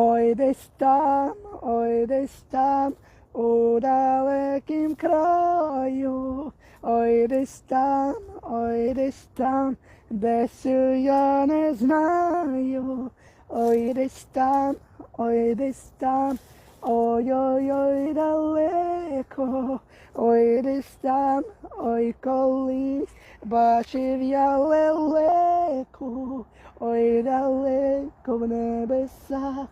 Ой, десь там, ой, десь там, у далекім краю, ой, десь там, ой, десь там, десь я не знаю, ой, десь там, ой, десь там, ой-ой-ой, далеко, ой, десь там, ой, колись бачив я лелеку, ой, далеко в небесах.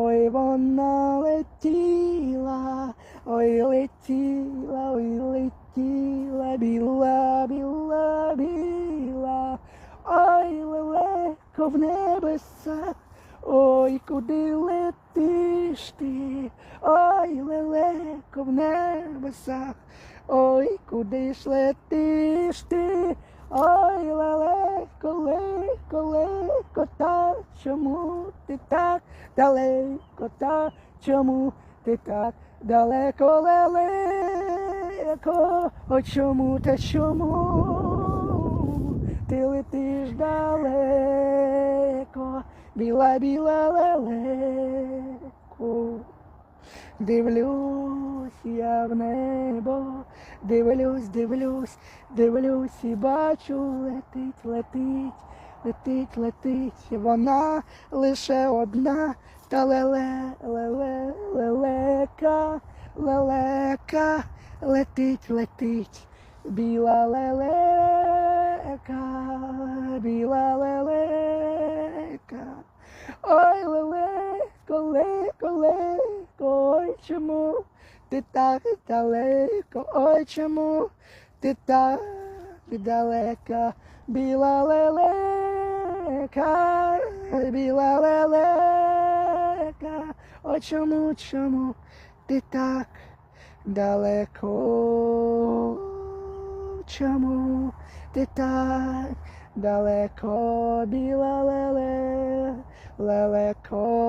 Ой, вона летіла, ой, летіла, ой, летіла, біла, біла, біла, ой, лелеко в небесах, ой, куди летиш ти, ой, лелеко в небесах, ой, куди ж летиш ти, чому ти так далеко, та чому ти так далеко, лелеко, о чому та чому ти летиш далеко, біла, біла лелеко. Дивлюсь я в небо, дивлюсь, дивлюсь, дивлюсь і бачу, летить, летить, летить, летить, вона лише одна, та леле, леле, лелека, лелека, летить, летить, біла лелека, біла лелека. Ой, лелеко, леко, леко, ой, чому ти так далеко, ой, чому ти так далека, біла лелека, біла лелека, о чому, чому ти так далеко, чому ти так далеко, біла леле, лелеко.